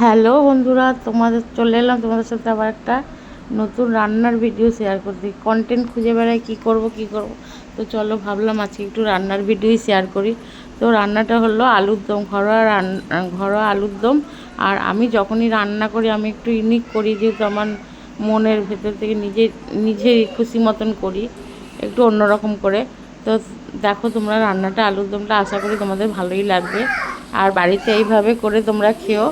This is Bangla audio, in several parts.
হ্যালো বন্ধুরা, তোমাদের চলে এলাম, তোমাদের সাথে আবার একটা নতুন রান্নার ভিডিও শেয়ার করতে। কন্টেন্ট খুঁজে বেড়াই, কী করব কী করব? তো চলো ভাবলাম আজকে একটু রান্নার ভিডিওই শেয়ার করি। তো রান্নাটা হলো আলুর দম, ঘরোয়া রান্না ঘরোয়া আলুর দম। আর আমি যখনই রান্না করি, আমি একটু ইউনিক করি, যেহেতু আমার মনের ভেতর থেকে নিজে নিজে খুশি মতন করি, একটু অন্যরকম করে। তো দেখো তোমরা রান্নাটা, আলুর দমটা আশা করি তোমাদের ভালোই লাগবে। আর বাড়িতে এইভাবে করে তোমরা খেও।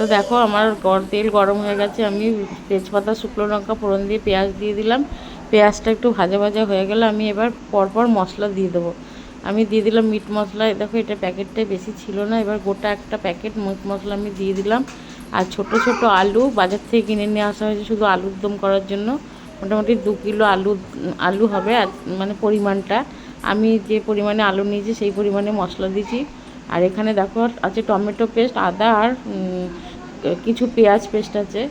তো দেখো, আমার গর তেল গরম হয়ে গেছে, আমি তেজপাতা, শুকনো লঙ্কা, ফোড়ন দিয়ে পেঁয়াজ দিয়ে দিলাম। পেঁয়াজটা একটু ভাজা ভাজা হয়ে গেলে আমি এবার পরপর মশলা দিয়ে দেবো। আমি দিয়ে দিলাম মিট মশলা। দেখো, এটা প্যাকেটটাই বেশি ছিল না, এবার গোটা একটা প্যাকেট মিট মশলা আমি দিয়ে দিলাম। আর ছোট ছোট আলু বাজার থেকে কিনে নিয়ে আসা হয়েছে শুধু আলুর দম করার জন্য। মোটামুটি দু কিলো আলু আলু হবে আর মানে পরিমাণটা। আমি যে পরিমাণে আলু নিয়েছি, সেই পরিমাণে মশলা দিয়েছি। আর এখানে দেখো, আছে টমেটো পেস্ট, আদা আর কিছু পেঁয়াজ পেস্ট আছে।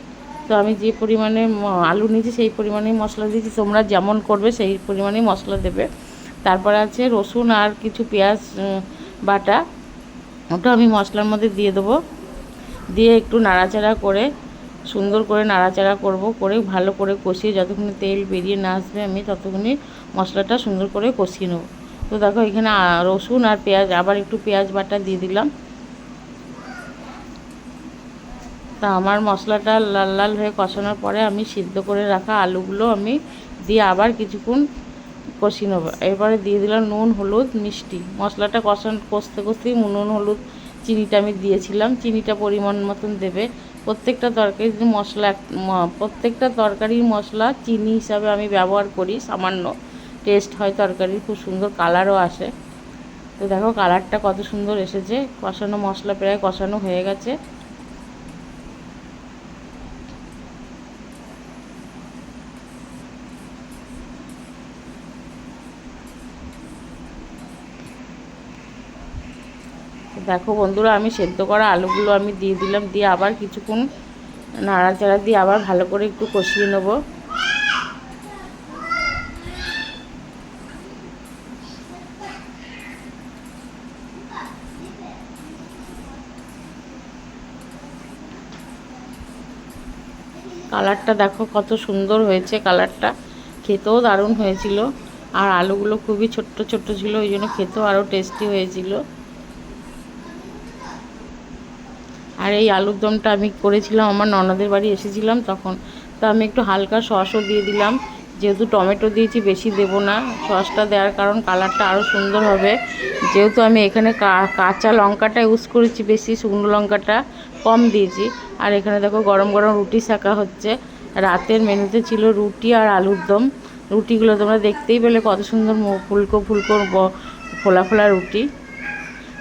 তো আমি যে পরিমাণে আলু নিয়েছি সেই পরিমাণেই মশলা দিয়েছি। তোমরা যেমন করবে সেই পরিমাণেই মশলা দেবে। তারপর আছে রসুন আর কিছু পেঁয়াজ বাটা। ওটা আমি মশলার মধ্যে দিয়ে দেবো। দিয়ে একটু নাড়াচাড়া করে, সুন্দর করে নাড়াচাড়া করব। করে ভালো করে কষিয়ে যতক্ষণ তেল বেরিয়ে না আসবে আমি ততক্ষণই মশলাটা সুন্দর করে কষিয়ে নেব। তো দেখো এখানে রসুন আর পেঁয়াজ, আবার একটু পেঁয়াজ, বাটা দিয়ে দিলাম। তা আমার মশলাটা লাল লাল হয়ে কষানোর পরে আমি সিদ্ধ করে রাখা আলুগুলো আমি দিয়ে আবার কিছুক্ষণ কষি নেব। এরপরে দিয়ে দিলাম নুন, হলুদ, মিষ্টি। মশলাটা কষান, কষতে কষতেই নুন, হলুদ, চিনিটা আমি দিয়েছিলাম। চিনিটা পরিমাণ মতন দেবে। প্রত্যেকটা তরকারির মশলা প্রত্যেকটা তরকারির মশলা চিনি হিসাবে আমি ব্যবহার করি, সামান্য। টেস্ট হয় তরকারির, খুব সুন্দর কালারও আসে। তো দেখো কালারটা কত সুন্দর এসেছে। কষানো মশলা প্রায় কষানো হয়ে গেছে। দেখো বন্ধুরা, আমি সেদ্ধ করা আলুগুলো আমি দিয়ে দিলাম, দিয়ে আবার কিছুক্ষণ নাড়াচাড়া দিয়ে আবার ভালো করে একটু কষিয়ে নেব। কালারটা দেখো কত সুন্দর হয়েছে কালারটা, খেতেও দারুণ হয়েছিল। আর আলুগুলো খুবই ছোট্ট ছোট্ট ছিল, ওই জন্য খেতেও আরও টেস্টি হয়েছিল। আর এই আলুর দমটা আমি করেছিলাম, আমার ননদের বাড়ি এসেছিলাম তখন। তো আমি একটু হালকা সসও দিয়ে দিলাম। যেহেতু টমেটো দিয়েছি, বেশি দেব না। সসটা দেওয়ার কারণ কালারটা আরও সুন্দর হবে। যেহেতু আমি এখানে কাঁচা লঙ্কাটা ইউজ করেছি বেশি, শুকনো লঙ্কাটা কম দিয়েছি। আর এখানে দেখো গরম গরম রুটি শাঁকা হচ্ছে। রাতের মেনুতে ছিল রুটি আর আলুর দম। রুটিগুলো তোমরা দেখতেই পেলে কত সুন্দর ফুলকো ফুলকো ফোলা ফোলা রুটি।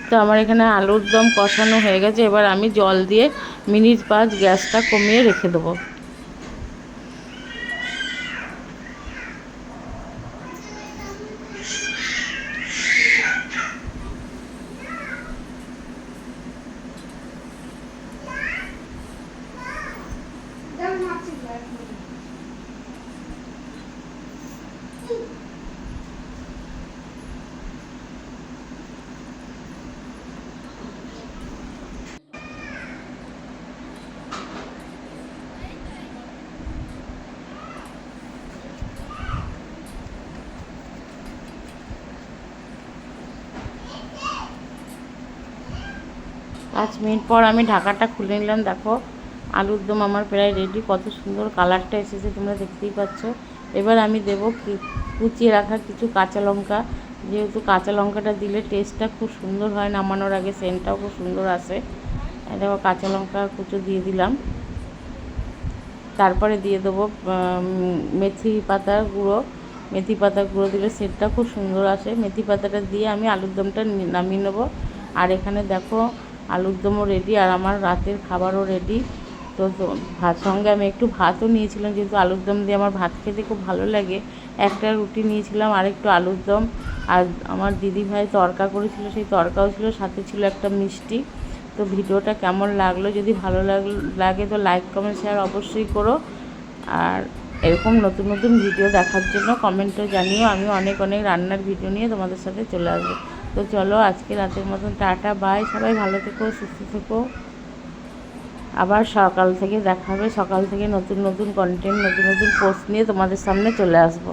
তো আমার এখানে আলুর দম কষানো হয়ে গেছে। এবার আমি জল দিয়ে মিনিট পাঁচ গ্যাসটা কমিয়ে রেখে দেবো। পাঁচ মিনিট পর আমি ঢাকাটা খুলে নিলাম, দেখো। আলুর দম আমার প্রায় রেডি কত সুন্দর কালারটা এসেছে, তোমরা দেখতেই পাচ্ছ। এবার আমি দেবো কুচিয়ে রাখা কিছু কাঁচা লঙ্কা। যেহেতু কাঁচা লঙ্কাটা দিলে টেস্টটা খুব সুন্দর হয়, নামানোর আগে সেন্টটাও খুব সুন্দর আসে। দেখো, কাঁচা লঙ্কা কুচো দিয়ে দিলাম। তারপরে দিয়ে দেবো মেথি পাতা গুঁড়ো। মেথি পাতা গুঁড়ো দিলে সেটটা খুব সুন্দর আসে। মেথি পাতাটা দিয়ে আমি আলুর দমটা নামিয়ে নেব। আর এখানে দেখো আলুর দমও রেডি আর আমার রাতের খাবারও রেডি তো ভাত সঙ্গে আমি একটু ভাতও নিয়েছিলাম যেহেতু আলুর দম দিয়ে আমার ভাত খেতে খুব ভালো লাগে। একটা রুটি নিয়েছিলাম, আর একটু আলুর দম। আর আমার দিদি ভাই তরকা করেছিল, সেই তরকাও ছিল, সাথে ছিল একটা মিষ্টি। তো ভিডিওটা কেমন লাগল, যদি ভালো লাগে তো লাইক কমেন্ট শেয়ার অবশ্যই করো। আর এরকম নতুন নতুন ভিডিও দেখার জন্য কমেন্টও জানিও। আমি অনেক অনেক রান্নার ভিডিও নিয়ে তোমাদের সাথে চলে আসব। তো চলো আজকে রাতের মতন টাটা বাই সবাই ভালো থেকো, সুস্থ থেকো। আবার সকাল থেকে দেখা হবে, সকাল থেকে নতুন নতুন কন্টেন্ট নতুন নতুন পোস্ট নিয়ে তোমাদের সামনে চলে আসব।